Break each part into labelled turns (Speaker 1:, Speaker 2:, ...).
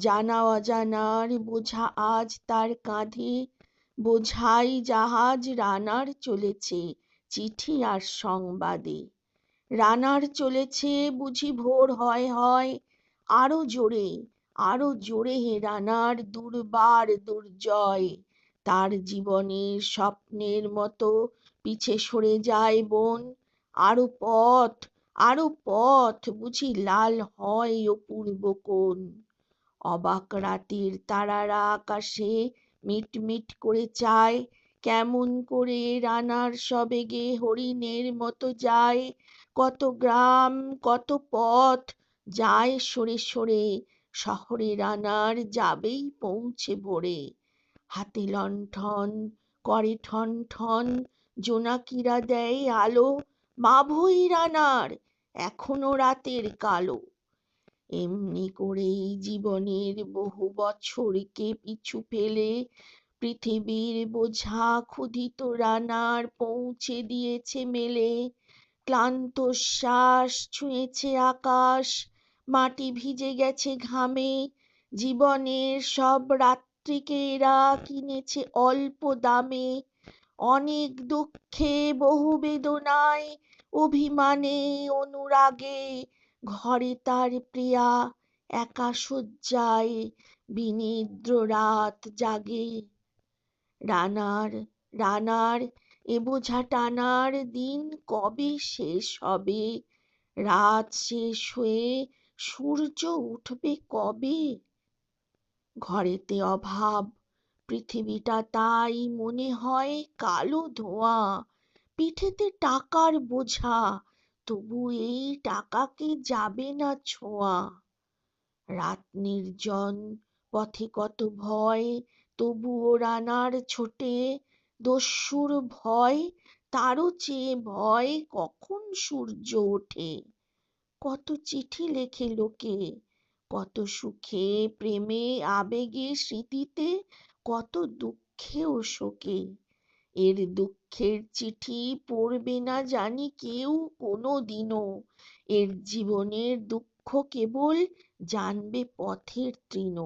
Speaker 1: জানা অজানার বোঝা আজ তার কাঁধে। বোঝাই জাহাজ রানার চলেছে চিঠি আর সংবাদে। রানার চলেছে বুঝি ভোর হয় হয়। আরও জোরে আরও জোরে হে রানার দুর্বার দুর্জয়। তার জীবনের স্বপ্নের মতো পিছে সরে যায় বোন। আরও পথ আরও পথ বুঝি লাল হয় অপূর্ব কোন অবাক রাতের তারারা আকাশে মিটমিট করে চায় কেমন করে রানার সবেগে হরিণের মতো যায়। কত গ্রাম, কত পথ, যায় সরে সরে। শহরে রানার যাবেই পৌঁছে ভোরে। হাতে লণ্ঠন, করে ঠন ঠন, জোনাকিরা দেয় আলো। মাভই রানার, এখনও রাতের কালো। এমনি করেই জীবনের বহু বছরকে পিছু ফেলে। পৃথিবীর বোঝা ক্ষুধিত রানার পৌঁছে দিয়েছে মেলে। ক্লান্ত শ্বাস ছুঁয়েছে আকাশ, মাটি ভিজে গেছে ঘামে। জীবনের সব রাত্রিকে এরা কিনেছে অল্প দামে। অনেক দুঃখে, বহু বেদনায়, অভিমানে, অনুরাগে ঘরে তার প্রিয়া একা শয্যায় বিনিদ্র রাত জাগে। রানার রানার, এ বোঝা টানার দিন কবে শেষ হবে? রাত শেষ হয়ে সূর্য উঠবে কবে? ঘরেতে অভাব, পৃথিবীটা তাই মনে হয় কালো ধোঁয়া। পিঠেতে টাকার বোঝা তবু এই টাকাকে যাবে না ছোঁয়া? রাত নির্জন, পথে কত ভয় তবুও রানার ছোটে দস্যুর ভয়, তারও চেয়ে ভয় কখন সূর্য ওঠে? কত চিঠি লেখে লোকে, কত সুখে, প্রেমে, আবেগে, স্মৃতিতে, কত দুঃখে ও শোকে। এর দুঃখের চিঠি পড়বে না জানি কেউ কোনো দিনও এর জীবনের দুঃখ কেবল জানবে পথের তৃণ।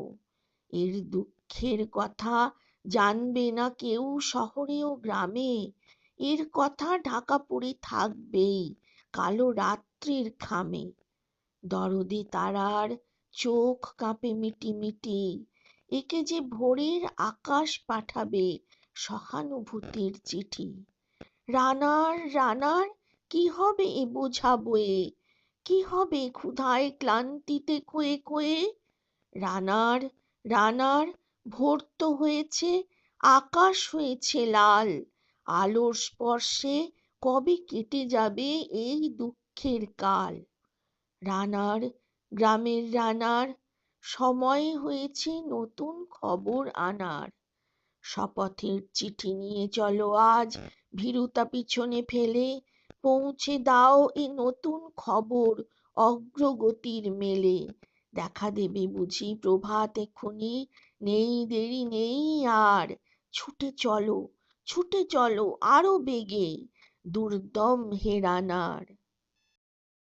Speaker 1: এর দুঃখের কথা জানবে না কেউ শহরে ও গ্রামে। এর কথা ঢাকা পড়ে থাকবেই কালো রাত্রির খামে। দরদে তারার চোখ কাঁপে মিটি মিটি একে যে ভোরের আকাশ পাঠাবে সহানুভূতির চিঠি। রানার রানার, কি হবে বোঝা বয়ে কি হবে ক্ষুধায় ক্লান্তিতে ক্ষয়ে ক্ষয়ে রানার রানার, ভোর তো হয়েছে, আকাশ হয়েছে লাল। আলোর স্পর্শে কবে কেটে যাবে এই দুঃখের কাল? রানার, গ্রামের রানার, সময় হয়েছে নতুন খবর আনার। শপথের চিঠি নিয়ে চলো আজ। ভীরুতা পিছনে ফেলে পৌঁছে দাও এ নতুন খবর অগ্রগতির মেলে। দেখা দেবে বুঝি প্রভাত এক্ষুনি। নেই দেরি নেই আর। ছুটে চলো ছুটে চলো আরও বেগে। দুর্দম হে রানার